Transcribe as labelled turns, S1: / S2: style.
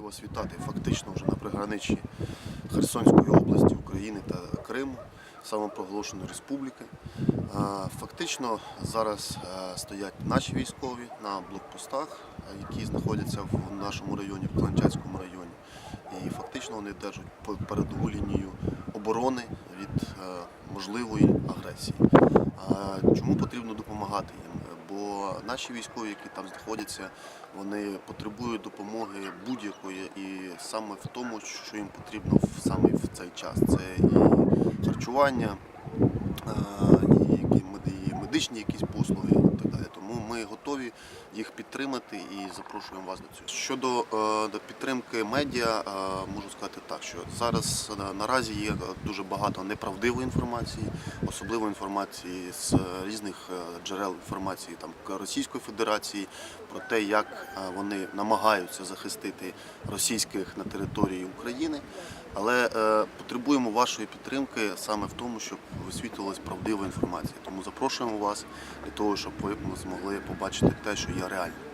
S1: раді вас фактично вже на приграничі Херсонської області України та Криму, самопроголошеної республіки. Фактично зараз е, стоять наші військові на блокпостах, е, які знаходяться в нашому районі, в Кланчацькому районі. І фактично вони держать передову лінію оборони від е, можливої агресії. Чому потрібно допомагати їм? Бо наші військові, які там знаходяться, вони потребують допомоги будь-якої, і саме в тому, що їм потрібно саме в цей час. Це і харчування, е, і медичні якісь послуги і так далі. Тому ми готові їх підтримати і запрошуємо вас до цього. Щодо е, підтримки медіа, е, можу сказати так, що зараз е, наразі є дуже багато неправдивої інформації, особливо інформації з різних джерел інформації там Російської Федерації про те, як вони намагаються захистити російських на території України. Але потребуємо вашої підтримки саме в тому, щоб висвітлювалась правдива інформація. Тому запрошуємо вас для того, щоб ви змогли побачити те, що є реально.